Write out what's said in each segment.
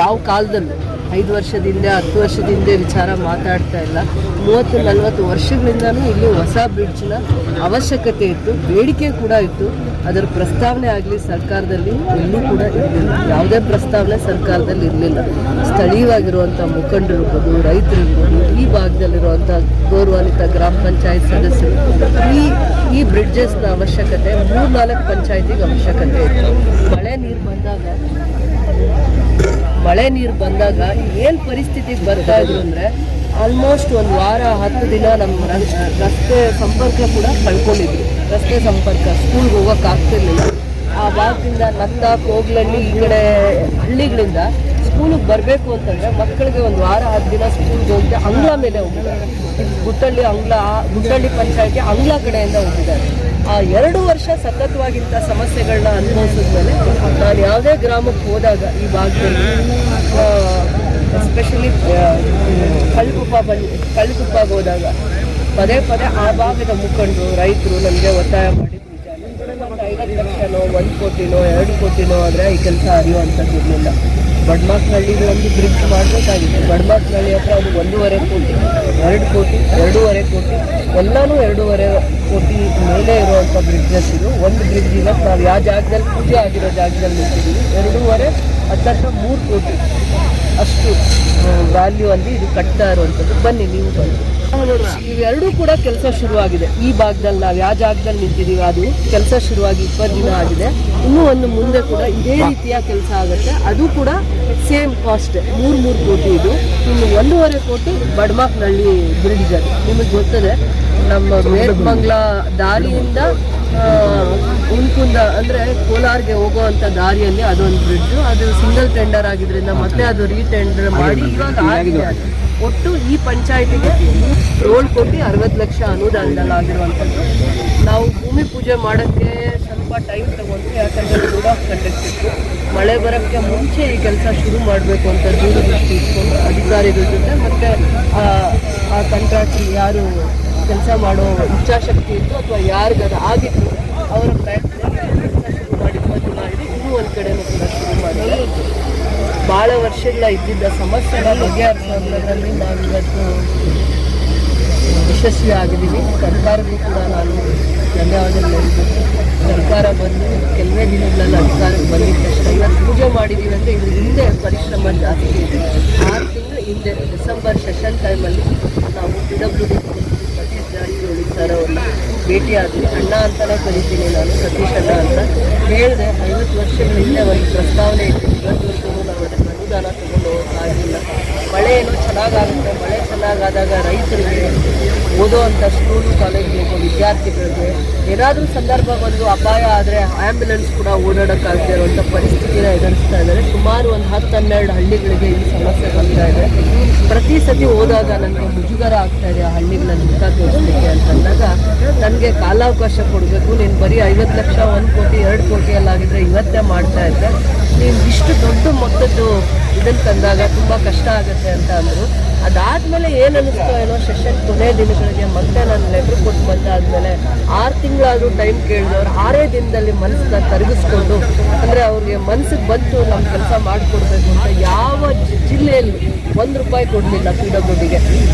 ಯಾವ ಕಾಲದಲ್ಲೂ ಐದು ವರ್ಷದಿಂದ, ಹತ್ತು ವರ್ಷದಿಂದ ವಿಚಾರ ಮಾತಾಡ್ತಾ ಇಲ್ಲ. ಮೂವತ್ತು, ನಲವತ್ತು ವರ್ಷಗಳಿಂದನೂ ಇಲ್ಲಿ ಹೊಸ ಬ್ರಿಡ್ಜ್ನ ಅವಶ್ಯಕತೆ ಇತ್ತು, ಬೇಡಿಕೆ ಕೂಡ ಇತ್ತು. ಅದರ ಪ್ರಸ್ತಾವನೆ ಆಗಲಿ ಸರ್ಕಾರದಲ್ಲಿ ಎಲ್ಲೂ ಕೂಡ ಇರಲಿಲ್ಲ. ಯಾವುದೇ ಪ್ರಸ್ತಾವನೆ ಸರ್ಕಾರದಲ್ಲಿ ಇರಲಿಲ್ಲ. ಸ್ಥಳೀಯವಾಗಿರುವಂಥ ಮುಖಂಡರಿರ್ಬೋದು ರೈತರಿರ್ಬೋದು ಈ ಭಾಗದಲ್ಲಿರುವಂಥ ಗೌರವಾನ್ವಿತ ಗ್ರಾಮ ಪಂಚಾಯತ್ ಸದಸ್ಯರು, ಈ ಈ ಬ್ರಿಡ್ಜಸ್ನ ಅವಶ್ಯಕತೆ ಮೂರು ನಾಲ್ಕು ಪಂಚಾಯತಿಗೆ ಅವಶ್ಯಕತೆ ಇತ್ತು. ಮಳೆ ನೀರು ಬಂದಾಗ ಮಳೆ ನೀರು ಬಂದಾಗ ಏನು ಪರಿಸ್ಥಿತಿಗೆ ಬರ್ತಾ ಇದ್ರು ಅಂದರೆ ಆಲ್ಮೋಸ್ಟ್ ಒಂದು ವಾರ, ಹತ್ತು ದಿನ ನಮ್ಮ ರಸ್- ರಸ್ತೆ ಸಂಪರ್ಕ ಕೂಡ ಕಳ್ಕೊಂಡಿದ್ರು. ರಸ್ತೆ ಸಂಪರ್ಕ ಸ್ಕೂಲ್ಗೆ ಹೋಗೋಕೆ ಆಗ್ತಿರ್ಲಿಲ್ಲ. ಆ ಭಾಗದಿಂದ ನಂದ ಕೋಗ್ಲಹಳ್ಳಿ ಈ ಕಡೆ ಹಳ್ಳಿಗಳಿಂದ ಸ್ಕೂಲಿಗೆ ಬರಬೇಕು ಅಂತಂದರೆ ಮಕ್ಕಳಿಗೆ ಒಂದು ವಾರ, ಹತ್ತು ದಿನ ಸ್ಕೂಲ್ಗೆ ಹೋಗಿದ್ದೆ ಅಂಗ್ಲ ಮೇಲೆ ಹೋಗಿದ್ದಾರೆ ಗುತ್ತಳ್ಳಿ ಅಂಗ್ಲ ಗುತ್ತಳ್ಳಿ ಪಂಚಾಯತಿ ಅಂಗ್ಲ ಕಡೆಯಿಂದ ಹೋಗಿದ್ದಾರೆ ಆ ಎರಡು ವರ್ಷ ಸತತವಾಗಿಂಥ ಸಮಸ್ಯೆಗಳನ್ನ ಅನುಭವಿಸಿದ ಮೇಲೆ ನಾನು ಯಾವುದೇ ಗ್ರಾಮಕ್ಕೆ ಹೋದಾಗ ಈ ಭಾಗದಲ್ಲಿ ಎಸ್ಪೆಷಲಿ ಕಳ್ಕುಪ್ಪ ಬಂದು ಕಳ್ಕುಪ್ಪಗೆ ಹೋದಾಗ ಪದೇ ಪದೇ ಆ ಭಾಗದ ಮುಖಂಡರು, ರೈತರು ನಮಗೆ ಒತ್ತಾಯ ನಿಜ ಲಕ್ಷನೋ ಒಂದು ಕೋಟಿನೋ ಎರಡು ಕೋಟಿನೋ ಆದರೆ ಈ ಕೆಲಸ ಅರಿಯುವಂಥದ್ದು ಇರಲಿಲ್ಲ. ಬಡ್ಮಾಕ್ನಹಳ್ಳಿಗೆ ಒಂದು ಬ್ರಿಡ್ಜ್ ಮಾಡಬೇಕಾಗಿತ್ತು. ಬಡ್ಮಾಕ್ನಹಳ್ಳಿ ಹತ್ರ ಅದು ಒಂದೂವರೆ ಕೋಟಿ, ಎರಡು ಕೋಟಿ, ಎರಡೂವರೆ ಕೋಟಿ, ಎಲ್ಲನೂ ಎರಡೂವರೆ ಕೋಟಿ ಮೇಲೆ ಇರುವಂಥ ಬ್ರಿಡ್ಜಸ್ ಇದು. ಒಂದು ಬ್ರಿಡ್ಜ್ ಇಲ್ಲ ನಾವು ಯಾವ ಜಾಗದಲ್ಲಿ ಪೂಜೆ ಆಗಿರೋ ಜಾಗದಲ್ಲಿ ನಿಂತಿದ್ದೀವಿ, ಎರಡೂವರೆ ಹತ್ತಿರ ಮೂರು ಕೋಟಿ. ಅಷ್ಟು ವ್ಯಾಲ್ಯೂ ಅಲ್ಲಿ ಇದು ಕಟ್ತಾ ಇರುವಂಥದ್ದು. ಬನ್ನಿ, ನೀವು ಬನ್ನಿ. ಇವೆರಡೂ ಕೂಡ ಕೆಲಸ ಶುರುವಾಗಿದೆ. ಈ ಭಾಗದಲ್ಲಿ ನಾವು ಯಾವ ಜಾಗದಲ್ಲಿ ನಿಂತಿದ್ದೀವಿ, ಅದು ಕೆಲಸ ಶುರುವಾಗಿ ಇಪ್ಪತ್ತು ದಿನ ಆಗಿದೆ. ಇನ್ನೂ ಒಂದು ಮುಂದೆ ಕೂಡ ಇದೇ ರೀತಿಯ ಕೆಲಸ ಆಗುತ್ತೆ. ಅದು ಕೂಡ ಸೇಮ್ ಕಾಸ್ಟ್ ಮೂರು ಮೂರು ಕೋಟಿ ಇದು. ಇನ್ನು ಒಂದೂವರೆ ಕೋಟಿ ಬಡ್ಮಾಕ್ನಹಳ್ಳಿ ಬ್ರಿಡ್ಜ್ ಅದು. ನಿಮಗೆ ಗೊತ್ತದೆ, ನಮ್ಮ ಮೇಲ್ಮಂಗ್ಲ ದಾರಿಯಿಂದ ಉಂಕುಂದ ಅಂದರೆ ಕೋಲಾರ್ಗೆ ಹೋಗುವಂಥ ದಾರಿಯಲ್ಲಿ ಅದೊಂದು ಬ್ರಿಡ್ಜು ಅದು ಸಿಂಗಲ್ ಟೆಂಡರ್ ಆಗಿದ್ರಿಂದ ಮತ್ತೆ ಅದು ರೀಟೆಂಡರ್ ಮಾಡಿ. ಇವಾಗ ಆಗಿದೆ. ಒಟ್ಟು ಈ ಪಂಚಾಯತಿಗೆ ಏಳು ಕೋಟಿ ಅರವತ್ತು ಲಕ್ಷ ಅನುದಾನದಲ್ಲಾಗಿರುವಂಥದ್ದು. ನಾವು ಭೂಮಿ ಪೂಜೆ ಮಾಡೋಕ್ಕೆ ಸ್ವಲ್ಪ ಟೈಮ್ ತಗೊಂಡು ಯಾಕಂದರೆ ರೋಡ್ ಆಫ್ ಮಳೆ ಬರೋಕ್ಕೆ ಮುಂಚೆ ಈ ಕೆಲಸ ಶುರು ಮಾಡಬೇಕು ಅಂತ ದೂರದೃಷ್ಟಿ ಇಟ್ಕೊಂಡು ಅಧಿಕಾರಿಗಳ ಜೊತೆ ಮತ್ತು, ಆ ಕಂಟ್ರಾಕ್ಟ್ ಯಾರು ಕೆಲಸ ಮಾಡೋ ಇಚ್ಛಾಶಕ್ತಿ ಇತ್ತು ಅಥವಾ ಯಾರಿಗದು ಆಗಿತ್ತು, ಅವರ ಪ್ರಯತ್ನ ಕೆಲಸ ಶುರು ಮಾಡಿ ಇಪ್ಪತ್ತು ದಿನ ಇನ್ನೂ ಒಂದು ಕೂಡ ಶುರು ಮಾಡಿ. ಭಾಳ ವರ್ಷಗಳ ಇದ್ದಿದ್ದ ಸಮಸ್ಯೆನ ಬಗೆಹರಿಸೋದ್ರಲ್ಲಿ ನಾವಿವತ್ತು ಯಶಸ್ವಿ ಆಗಿದ್ದೀವಿ ಸರ್ಕಾರಕ್ಕೂ ಕೂಡ ನಾನು ಧನ್ಯವಾದಗಳು ಸರ್ಕಾರ ಬಂದು ಕೆಲವೇ ದಿನಗಳಲ್ಲಿ ಅಧಿಕಾರಕ್ಕೆ ಬಂದಿದ್ದ ತಕ್ಷಣ ಇವತ್ತು ಪೂಜೆ ಮಾಡಿದ್ದೀವಿ ಅಂದರೆ ಇದ್ರ ಹಿಂದೆ ಪರಿಶ್ರಮ ಜಾಸ್ತಿ ಇದೆ. ಆರು ತಿಂಗಳು ಹಿಂದೆ, ಡಿಸೆಂಬರ್ ಸೆಷನ್ ಟೈಮಲ್ಲಿ ನಾವು P W D Satish Jarkiholi sir ಅವ್ರನ್ನ ಅಣ್ಣ ಅಂತಲೇ ಕರಿತೀನಿ ನಾನು, ಸತೀಶ್ ಅಣ್ಣ ಅಂತ. ಹೇಳಿದೆ, ಐವತ್ತು ವರ್ಷಗಳ ಹಿಂದೆ ಒಂದು ಪ್ರಸ್ತಾವನೆ ಇತ್ತು. ಇವತ್ತವರೆಗೂ ನಾವು ಅದಕ್ಕೆ ಅನುದಾನ ತಗೊಂಡು ಹೋಗೋಕ್ಕಾಗಿಲ್ಲ ಮಳೆ ಏನೋ ಚೆನ್ನಾಗಾಗುತ್ತೆ ಮಳೆ ಚೆನ್ನಾಗಾದಾಗ ರೈತರಿಗೆ ಓದುವಂಥ ಸ್ಕೂಲು ಕಾಲೇಜ್ಗಳಿಗೆ ವಿದ್ಯಾರ್ಥಿಗಳಿಗೆ ಏನಾದರೂ ಸಂದರ್ಭ ಬಂದು ಅಪಾಯ ಆದರೆ ಆ್ಯಂಬುಲೆನ್ಸ್ ಕೂಡ ಓಡಾಡೋಕ್ಕಾಗದೇ ಇರುವಂಥ ಪರಿಸ್ಥಿತಿನ ಎದುರಿಸ್ತಾ ಇದ್ದಾರೆ. ಸುಮಾರು ಒಂದು ಹತ್ತು ಹನ್ನೆರಡು ಹಳ್ಳಿಗಳಿಗೆ ಈ ಸಮಸ್ಯೆ ಬರ್ತಾ ಇದೆ. ಪ್ರತಿ ಸತಿ ಹೋದಾಗ ನನಗೆ ಮುಜುಗರ ಆಗ್ತಾ ಇದೆ ಆ ಹಳ್ಳಿಗಳಲ್ಲಿ ಮುಖ ತೋರಿಸ್ಲಿಕ್ಕೆ ಅಂತಂದಾಗ ನನಗೆ ಕಾಲಾವಕಾಶ ಕೊಡಬೇಕು. ನೀನು ಬರೀ ಐವತ್ತು ಲಕ್ಷ, ಒಂದು ಕೋಟಿ, ಎರಡು ಕೋಟಿ ಎಲ್ಲಾಗಿದ್ದರೆ ಇವತ್ತೇ ಮಾಡ್ತಾ ಇದ್ದೆ. ನೀನು ಇಷ್ಟು ದೊಡ್ಡ ಮೊತ್ತದ್ದು ಇದನ್ನು ತಂದಾಗ ತುಂಬ ಕಷ್ಟ ಆಗುತ್ತೆ ಅಂತ ಅಂದರು. ಅದಾದಮೇಲೆ ಏನು ಅನಿಸ್ತೋ ಏನೋ ಸೆಷನ್ ಕೊನೆ ದಿನಗಳಿಗೆ ಮತ್ತೆ ನಾನು ಲೆಟ್ರ್ ಕೊಟ್ಟು ಬಂದಾದಮೇಲೆ ಆರು ತಿಂಗಳಾದರೂ ಟೈಮ್ ಕೇಳಿದವ್ರು ಆರೇ ದಿನದಲ್ಲಿ ಮನಸ್ಸನ್ನ ಕರಗಿಸ್ಕೊಂಡು ಅಂದರೆ ಅವ್ರಿಗೆ ಮನಸ್ಸಿಗೆ ಬಂತು ನಮ್ಮ ಕೆಲಸ ಮಾಡಿಕೊಡ್ಬೇಕು ಅಂತ ಯಾವ ಜಿಲ್ಲೆಯಲ್ಲಿ ಒಂದು ರೂಪಾಯಿ ಕೊಡ್ಲಿಲ್ಲ ಪಿ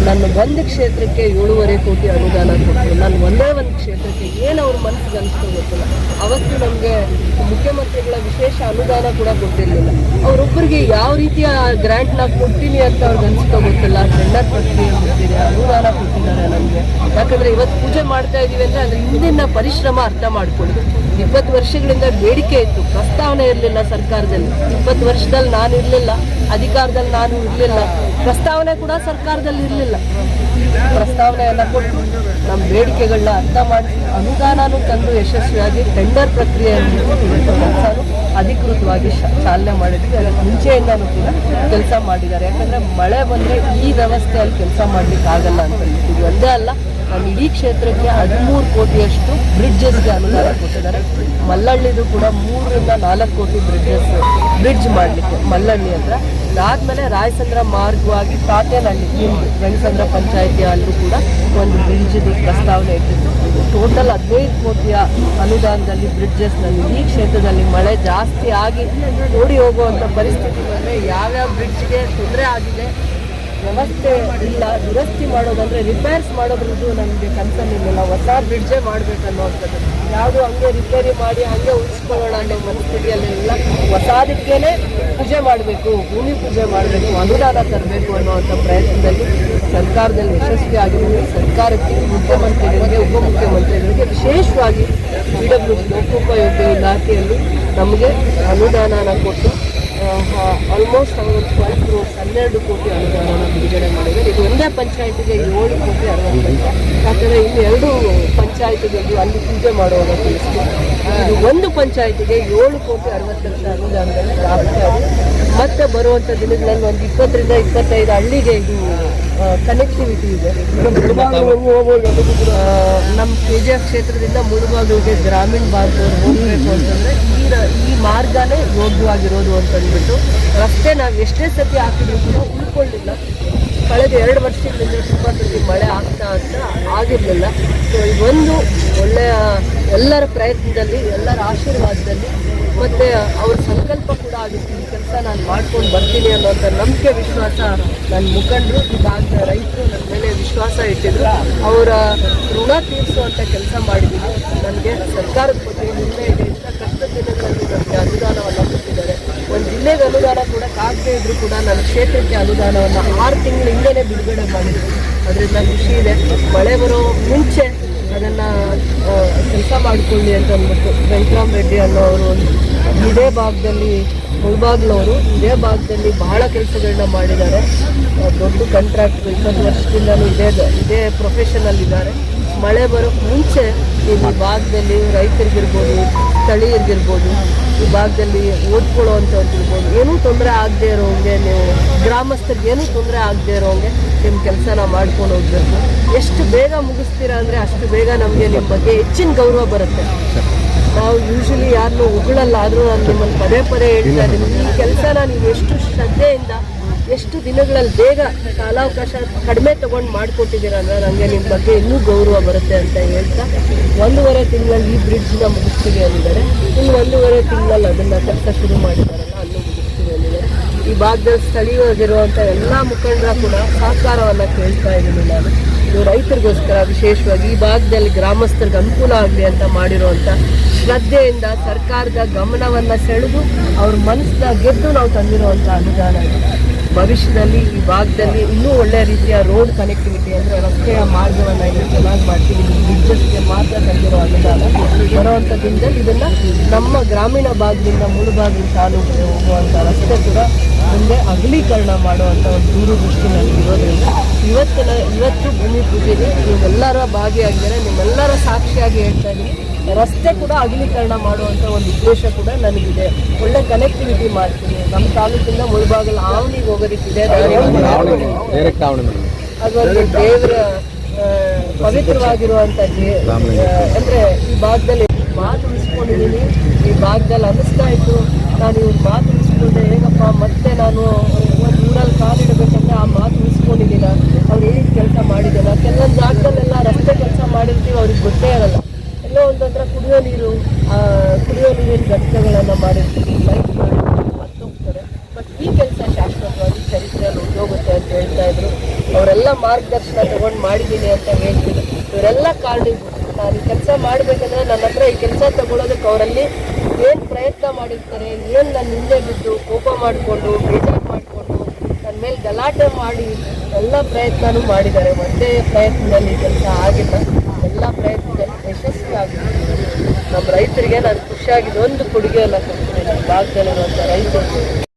ನನ್ನ ಒಂದು ಕ್ಷೇತ್ರಕ್ಕೆ ಏಳುವರೆ ಕೋಟಿ ಅನುದಾನ ಕೊಟ್ಟರು ನಾನು ಒಂದೇ ಒಂದು ಕ್ಷೇತ್ರಕ್ಕೆ ಏನ್ ಅವ್ರ ಮನಸ್ಸಿಗೆ ಅನಿಸ್ತೋ ಗೊತ್ತಿಲ್ಲ. ಅವತ್ತು ನಮಗೆ ಮುಖ್ಯಮಂತ್ರಿಗಳ ವಿಶೇಷ ಅನುದಾನ ಕೂಡ ಕೊಟ್ಟಿರಲಿಲ್ಲ. ಅವರೊಬ್ಬರಿಗೆ ಯಾವ ರೀತಿಯ ಗ್ರ್ಯಾಂಟ್ನ ಕೊಡ್ತೀನಿ ಅಂತ ಅವ್ರಿಗೆ ಅನ್ಸ್ಕೋ ಗೊತ್ತಿಲ್ಲ. ಟೆಂಡರ್ ಪ್ರಕ್ರಿಯೆ ಮುಗ್ದಿದೆ ಅನುದಾನ ಕೊಟ್ಟಿದ್ದಾರೆ ನಮಗೆ. ಯಾಕಂದ್ರೆ ಇವತ್ತು ಪೂಜೆ ಮಾಡ್ತಾ ಇದೀವಿ ಅಂದ್ರೆ ಅದ್ರ ಹಿಂದಿನ ಪರಿಶ್ರಮ ಅರ್ಥ ಮಾಡ್ಕೊಳ್ಳಿ ಇಪ್ಪತ್ತು ವರ್ಷಗಳಿಂದ ಬೇಡಿಕೆ ಇತ್ತು. ಪ್ರಸ್ತಾವನೆ ಇರಲಿಲ್ಲ ಸರ್ಕಾರದಲ್ಲಿ. ಇಪ್ಪತ್ತು ವರ್ಷದಲ್ಲಿ ನಾನು ಇರಲಿಲ್ಲ, ಅಧಿಕಾರದಲ್ಲಿ ನಾನು ಇರಲಿಲ್ಲ. ಪ್ರಸ್ತಾವನೆ ಕೂಡ ಸರ್ಕಾರದಲ್ಲಿ ಇರಲಿಲ್ಲ. ಪ್ರಸ್ತಾವನೆಯನ್ನು ಕೊಟ್ಟು ನಮ್ಮ ಬೇಡಿಕೆಗಳನ್ನ ಅರ್ಥ ಮಾಡಿ ಅನುದಾನನೂ ತಂದು ಯಶಸ್ವಿಯಾಗಿ ಟೆಂಡರ್ ಪ್ರಕ್ರಿಯೆಯನ್ನು ಕೆಲಸನೂ ಅಧಿಕೃತವಾಗಿ ಚಾಲನೆ ಮಾಡಿದ್ವಿ. ಅದಕ್ಕೆ ಮುಂಚೆಯಿಂದನೂ ಕೂಡ ಕೆಲಸ ಮಾಡಿದ್ದಾರೆ. ಯಾಕಂದರೆ ಮಳೆ ಬಂದರೆ ಈ ವ್ಯವಸ್ಥೆಯಲ್ಲಿ ಕೆಲಸ ಮಾಡ್ಲಿಕ್ಕೆ ಆಗಲ್ಲ ಅಂತ ಹೇಳ್ತೀವಿ ಒಂದೇ ಅಲ್ಲ ನಮ್ಮ ಇಡೀ ಕ್ಷೇತ್ರಕ್ಕೆ ಹದಿಮೂರು ಕೋಟಿಯಷ್ಟು ಬ್ರಿಡ್ಜಸ್ಗೆ ಅನುದಾನ ಕೊಟ್ಟಿದ್ದಾರೆ. ಮಲ್ಲಳ್ಳಿದು ಕೂಡ ಮೂರರಿಂದ ನಾಲ್ಕು ಕೋಟಿ ಬ್ರಿಡ್ಜಸ್ ಬ್ರಿಡ್ಜ್ ಮಾಡಲಿಕ್ಕೆ ಮಲ್ಲಳ್ಳಿ ಹತ್ರ. ಅದಾದಮೇಲೆ ರಾಯಸಂದ್ರ ಮಾರ್ಗವಾಗಿ ತಾತೇನಹಳ್ಳಿ ರಂಗಸಂದ್ರ ಪಂಚಾಯತಿ ಅಲ್ಲೂ ಕೂಡ ಒಂದು ಬ್ರಿಡ್ಜ್ದು ಪ್ರಸ್ತಾವನೆ ಇಟ್ಟಿತ್ತು ಟೋಟಲ್ ಹದಿನೈದು ಕೋಟಿಯ ಅನುದಾನದಲ್ಲಿ ಬ್ರಿಡ್ಜಸ್ನಲ್ಲಿ ಈ ಕ್ಷೇತ್ರದಲ್ಲಿ ಮಳೆ ಜಾಸ್ತಿ ಆಗಿ ಓಡಿ ಹೋಗುವಂಥ ಪರಿಸ್ಥಿತಿ ಬಂದರೆ ಯಾವ್ಯಾವ ಬ್ರಿಡ್ಜ್ಗೆ ತೊಂದರೆ ಆಗಿದೆ ವ್ಯವಸ್ಥೆ ಇಲ್ಲ, ದುರಸ್ತಿ ಮಾಡೋದಂದ್ರೆ ರಿಪೇರ್ಸ್ ಮಾಡೋದ್ರದ್ದು ನಮಗೆ ಕನ್ಸರ್ನ್ ಇರಲಿಲ್ಲ ಹೊಸ ಬ್ರಿಡ್ಜೇ ಮಾಡಬೇಕನ್ನುವಂಥದ್ದು ಯಾವುದು ಹಂಗೆ ರಿಪೇರಿ ಮಾಡಿ, ಹಂಗೆ ಉಳಿಸ್ಕೊಳ್ಳೋಣ ಅನ್ನೋ ಮನಸ್ಥಿತಿಯಲ್ಲೆಲ್ಲ ಹೊಸದಕ್ಕೇನೆ ಪೂಜೆ ಮಾಡಬೇಕು, ಭೂಮಿ ಪೂಜೆ ಮಾಡಬೇಕು, ಅನುದಾನ ತರಬೇಕು ಅನ್ನುವಂಥ ಪ್ರಯತ್ನದಲ್ಲಿ ಸರ್ಕಾರದಲ್ಲಿ ಯಶಸ್ವಿ ಆಗಿದ್ದೀವಿ. ಸರ್ಕಾರಕ್ಕೆ ಮುಖ್ಯಮಂತ್ರಿಗಳಿಗೆ, ಉಪಮುಖ್ಯಮಂತ್ರಿಗಳಿಗೆ ವಿಶೇಷವಾಗಿ ಪಿ ಡಬ್ಲ್ಯೂ ಲೋಕೋಪಯೋಗಿ ಇಲಾಖೆಯಲ್ಲಿ ನಮಗೆ ಅನುದಾನನ ಕೊಟ್ಟು ಆಲ್ಮೋಸ್ಟ್ ಅವರು ಟ್ವೆಲ್ ಕ್ರೋರ್ಸ್ ಹನ್ನೆರಡು ಕೋಟಿ ಅನುದಾನವನ್ನು ಬಿಡುಗಡೆ ಮಾಡಿದ್ದಾರೆ. ಇದು ಒಂದೇ ಪಂಚಾಯತಿಗೆ ಏಳು ಕೋಟಿ ಲಕ್ಷ ಯಾಕಂದರೆ ಇನ್ನು ಎರಡು ಪಂಚಾಯತಿಗಳು ಅಲ್ಲಿ ಪೂಜೆ ಮಾಡುವಾಗ ತಿಳಿಸ್ತೀವಿ ಇದು ಒಂದು ಪಂಚಾಯತಿಗೆ ಏಳು ಕೋಟಿ ಅರವತ್ತು ಲಕ್ಷ ಅನುದಾನದಲ್ಲಿ ಪ್ರಾಪ್ತಿ ಆಗಿದೆ. ಮತ್ತೆ ಬರುವಂಥ ದಿನಗಳಲ್ಲಿ ಒಂದು ಇಪ್ಪತ್ತರಿಂದ ಇಪ್ಪತ್ತೈದು ಹಳ್ಳಿಗೆ ಇದು ಕನೆಕ್ಟಿವಿಟಿ ಇದೆ. ನಮ್ಮ ಕೆ ಜಿ ಎಫ್ ಕ್ಷೇತ್ರದಿಂದ ಮುಳುಬಾಗಿಲಿಗೆ ಗ್ರಾಮೀಣ ಭಾಗದವ್ರು ಹೋಗಬೇಕು ಅಂತಂದರೆ ಈ ಈ ಮಾರ್ಗನೇ ಯೋಗ್ಯವಾಗಿರೋದು ಅಂತಂದ್ಬಿಟ್ಟು ರಸ್ತೆ ನಾವು ಎಷ್ಟೇ ಸತಿ ಹಾಕಿದ್ರು ಕೂಡ ಉಳ್ಕೊಳ್ಳಿಲ್ಲ ಕಳೆದ ಎರಡು ವರ್ಷಗಳಿಂದ ತುಂಬ ಸತಿ ಮಳೆ ಆಗ್ತಾ ಅಂತ ಆಗಿರಲಿಲ್ಲ. ಸೊ ಇದೊಂದು ಒಳ್ಳೆಯ ಎಲ್ಲರ ಪ್ರಯತ್ನದಲ್ಲಿ, ಎಲ್ಲರ ಆಶೀರ್ವಾದದಲ್ಲಿ ಮತ್ತು ಅವ್ರ ಸಂಕಲ್ಪ ಕೂಡ ಆಗಿತ್ತು. ಈ ಕೆಲಸ ನಾನು ಮಾಡ್ಕೊಂಡು ಬರ್ತೀನಿ ಅನ್ನೋಂಥ ನಂಬಿಕೆ, ವಿಶ್ವಾಸ ನನ್ನ ಮುಖಂಡರು ಈ ರೈತರು ನನ್ನ ಮೇಲೆ ವಿಶ್ವಾಸ ಇಟ್ಟಿದ್ರು. ಅವರ ಋಣ ತೀರಿಸುವಂಥ ಕೆಲಸ ಮಾಡಿದ್ದೀನಿ ನನಗೆ ಸರ್ಕಾರದ ಬಗ್ಗೆ ಮುಂದೆ ಇದೆ. ಇಂಥ ಕಷ್ಟದ ದಿನಗಳಲ್ಲಿ ನನಗೆ ಅನುದಾನವನ್ನು ಜಿಲ್ಲೆಗೆ ಅನುದಾನ ಕೂಡ ಕಾಗದೇ ಇದ್ರು ಕೂಡ ನನ್ನ ಕ್ಷೇತ್ರಕ್ಕೆ ಅನುದಾನವನ್ನು ಆರು ತಿಂಗಳ ಹಿಂದೆನೇ ಬಿಡುಗಡೆ ಮಾಡಿದ್ರು ಅದರಿಂದ ಖುಷಿ ಇದೆ. ಮಳೆ ಬರೋ ಮುಂಚೆ ಅದನ್ನು ಕೆಲಸ ಮಾಡಿಕೊಳ್ಳಿ ಅಂತ ಅಂದ್ಬಿಟ್ಟು ವೆಂಕಟರಾಮ್ ರೆಡ್ಡಿ ಅನ್ನೋ ಅವರು ಇದೇ ಭಾಗದಲ್ಲಿ, ಮುಳ್ಬಾಗ್ಲವರು ಇದೇ ಭಾಗದಲ್ಲಿ ಬಹಳ ಕೆಲಸಗಳನ್ನ ಮಾಡಿದ್ದಾರೆ. ದೊಡ್ಡ ಕಾಂಟ್ರಾಕ್ಟ್ ಇಪ್ಪತ್ತು ವರ್ಷದಿಂದಲೂ ಇದೇ ಇದೇ ಪ್ರೊಫೆಷನಲ್ ಇದ್ದಾರೆ ಮಳೆ ಬರೋಕ್ಕೆ ಮುಂಚೆ ಈ ಭಾಗದಲ್ಲಿ ರೈತರಿಗಿರ್ಬೋದು, ಸ್ಥಳೀಯರಿಗಿರ್ಬೋದು ಈ ಭಾಗದಲ್ಲಿ ಓದ್ಕೊಳ್ಳೋವಂಥವ್ರು ಇರ್ಬೋದು. ಏನೂ ತೊಂದರೆ ಆಗದೆ ಇರೋಂಗೆ ನೀವು ಗ್ರಾಮಸ್ಥರಿಗೆ ಏನೂ ತೊಂದರೆ ಆಗದೆ ಇರೋಂಗೆ ನಿಮ್ಮ ಕೆಲಸನ ಮಾಡ್ಕೊಂಡು ಹೋಗ್ಬೇಕು. ಎಷ್ಟು ಬೇಗ ಮುಗಿಸ್ತೀರಾ ಅಂದರೆ ಅಷ್ಟು ಬೇಗ ನಮಗೆ ನಿಮ್ಮ ಬಗ್ಗೆ ಹೆಚ್ಚಿನ ಗೌರವ ಬರುತ್ತೆ. ನಾವು ಯೂಶಲಿ ಯಾರನ್ನೂ ಉಗುಳಲ್ಲ ಆದರೂ ನಾನು ನಿಮ್ಮನ್ನು ಪದೇ ಪದೇ ಹೇಳ್ತಾ ಇದ್ದೀನಿ. ಈ ಕೆಲಸನ ನೀವು ಎಷ್ಟು ಶ್ರದ್ಧೆಯಿಂದ ಎಷ್ಟು ದಿನಗಳಲ್ಲಿ ಬೇಗ ಕಾಲಾವಕಾಶ ಕಡಿಮೆ ತಗೊಂಡು ಮಾಡಿಕೊಟ್ಟಿದ್ದೀರಾ ಅಂದ್ರೆ ನನಗೆ ನಿಮ್ಮ ಬಗ್ಗೆ ಇನ್ನೂ ಗೌರವ ಬರುತ್ತೆ ಅಂತ ಹೇಳ್ತಾ, ಒಂದೂವರೆ ತಿಂಗಳಲ್ಲಿ ಈ ಬ್ರಿಡ್ಜ್ನ ಮುಗಿಸ್ತೀವಿ ಅಂದಿದ್ದಾರೆ. ಇನ್ನು ಒಂದೂವರೆ ತಿಂಗಳಲ್ಲಿ ಅದನ್ನು ಕೆಲಸ ಶುರು ಮಾಡಿದ್ದಾರಲ್ಲ, ಅಲ್ಲೂ ಮುಗಿಸ್ತೀವಿ ಅಂದಿದ್ದಾರೆ. ಈ ಭಾಗದಲ್ಲಿ ಸ್ಥಳೀಯವಾಗಿರುವಂಥ ಎಲ್ಲ ಮುಖಂಡರ ಕೂಡ ಸಹಕಾರವನ್ನು ಕೇಳ್ತಾ ಇದ್ದೀನಿ ನಾನು. ಇದು ರೈತರಿಗೋಸ್ಕರ ವಿಶೇಷವಾಗಿ ಈ ಭಾಗದಲ್ಲಿ ಗ್ರಾಮಸ್ಥರಿಗೆ ಅನುಕೂಲ ಆಗಲಿ ಅಂತ ಮಾಡಿರುವಂಥ ಶ್ರದ್ಧೆಯಿಂದ ಸರ್ಕಾರದ ಗಮನವನ್ನು ಸೆಳೆದು ಅವ್ರ ಮನಸ್ಸನ್ನ ಗೆದ್ದು ನಾವು ತಂದಿರುವಂಥ ಅನುದಾನ ಇದು. ಭವಿಷ್ಯದಲ್ಲಿ ಈ ಭಾಗದಲ್ಲಿ ಇನ್ನೂ ಒಳ್ಳೆಯ ರೀತಿಯ ರೋಡ್ ಕನೆಕ್ಟಿವಿಟಿ ಅಂದರೆ ರಸ್ತೆಯ ಮಾರ್ಗವನ್ನು ಇಲ್ಲಿ ಚೆನ್ನಾಗಿ ಮಾಡ್ತೀವಿ. ಬ್ರಿಡ್ಜಸ್ಗೆ ಮಾತ್ರ ತಂದಿರೋ ಅನುದಾನ ಬರುವಂಥ ದಿನದಲ್ಲಿ ಇದನ್ನು ನಮ್ಮ ಗ್ರಾಮೀಣ ಭಾಗದಿಂದ ಮುಳುಬಾಗಿಲು ತಾಲೂಕಿಗೆ ಹೋಗುವಂಥ ರಸ್ತೆ ಕೂಡ ಮುಂದೆ ಅಗಲೀಕರಣ ಮಾಡುವಂಥ ಒಂದು ದೂರದೃಷ್ಟಿನಲ್ಲಿ ಇರೋದ್ರಿಂದ ಇವತ್ತಿನ ಇವತ್ತು ಭೂಮಿ ಪೂಜೆಗೆ ನೀವೆಲ್ಲರ ಭಾಗಿಯಾಗಿದ್ದಾರೆ. ನಿಮ್ಮೆಲ್ಲರ ಸಾಕ್ಷಿಯಾಗಿ ಹೇಳ್ತಾ ಇದ್ದೀನಿ. ರಸ್ತೆ ಕೂಡ ಅಗಲೀಕರಣ ಮಾಡುವಂಥ ಒಂದು ಉದ್ದೇಶ ಕೂಡ ನನಗಿದೆ. ಒಳ್ಳೆ ಕನೆಕ್ಟಿವಿಟಿ ಮಾಡ್ತೀನಿ. ನಮ್ಮ ತಾಲೂಕಿಂದ ಮುಳುಬಾಗಲ ಆವಣಿಗೆ ಹೋಗೋದಕ್ಕಿದೆ. ಅದೊಂದು ದೇವರ ಪವಿತ್ರವಾಗಿರುವಂತ ಪವಿತ್ರವಾಗಿರುವಂಥ ಅಂದ್ರೆ ಈ ಭಾಗದಲ್ಲಿ ಮಾತು ಉಳಿಸ್ಕೊಂಡಿದ್ದೀನಿ ಈ ಭಾಗದಲ್ಲಿ ಅನಿಸ್ತಾ ಇತ್ತು. ನಾನು ಇವ್ರ ಮಾತು ಉಳಿಸ್ಕೊಂಡೆ ಹೇಗಪ್ಪ ಮತ್ತೆ ನಾನು ಒಂದು ಊರಲ್ಲಿ ಕಾಲಿಡಬೇಕಂದ್ರೆ ಆ ಮಾತು ಉಳಿಸ್ಕೊಂಡಿದ್ದೀನ ಅವ್ರು ಏನ್ ಕೆಲಸ ಮಾಡಿದ್ದಲ್ಲ ಕೆಲವೊಂದು ಜಾಗದಲ್ಲೆಲ್ಲ ರಸ್ತೆ ಕೆಲಸ ಮಾಡಿರ್ತೀವಿ. ಅವ್ರಿಗೆ ಗೊತ್ತೇ ಇರಲ್ಲ ಒಂದೊಂದ್ರ ಕುಡಿಯೋ ನೀರು ಕುಡಿಯೋ ನೀರಿನ ಘಟಕಗಳನ್ನು ಮಾಡಿ ಲೈಟ್ ಬಟ್ ಈ ಕೆಲಸ ಶಾಶ್ವತವಾಗಿ ಚರಿತ್ರೆಯಲ್ಲಿ ಉದ್ಯೋಗುತ್ತೆ ಅಂತ ಹೇಳ್ತಾ ಇದ್ರು. ಅವರೆಲ್ಲ ಮಾರ್ಗದರ್ಶನ ತಗೊಂಡು ಮಾಡಿದ್ದೀನಿ ಅಂತ ಹೇಳ್ತಿದ್ರು ಇವರೆಲ್ಲ ಕಾರಣೀಭೂತ ನಾನು ಈ ಕೆಲಸ ಮಾಡಬೇಕಂದ್ರೆ ನನ್ನ ಹತ್ರ ಈ ಕೆಲಸ ತಗೊಳ್ಳೋದಕ್ಕೆ ಅವರಲ್ಲಿ ಏನು ಪ್ರಯತ್ನ ಮಾಡಿರ್ತಾರೆ, ಏನು ನನ್ನ ಹಿಂದೆ ಬಿದ್ದು ಕೋಪ ಮಾಡಿಕೊಂಡು, ಬೇಜಾರು ಮಾಡಿಕೊಂಡು ನನ್ನ ಮೇಲೆ ಗಲಾಟೆ ಮಾಡಿ ಎಲ್ಲ ಪ್ರಯತ್ನನೂ ಮಾಡಿದ್ದಾರೆ. ಒಂದೇ ಪ್ರಯತ್ನದಲ್ಲಿ ಕೆಲಸ ಆಗಿಲ್ಲ. ಎಲ್ಲ ಪ್ರಯತ್ನ ಯಶಸ್ವಿ ಆಗಿದೆ ನಮ್ಮ ರೈತರಿಗೆ ನಾನು ಖುಷಿಯಾಗಿದ್ದು ಒಂದು ಕೊಡುಗೆಯನ್ನು ಕೊಡ್ತೀನಿ. ನಮ್ಮ ಭಾಗದಲ್ಲಿರುವಂಥ ರೈತರು.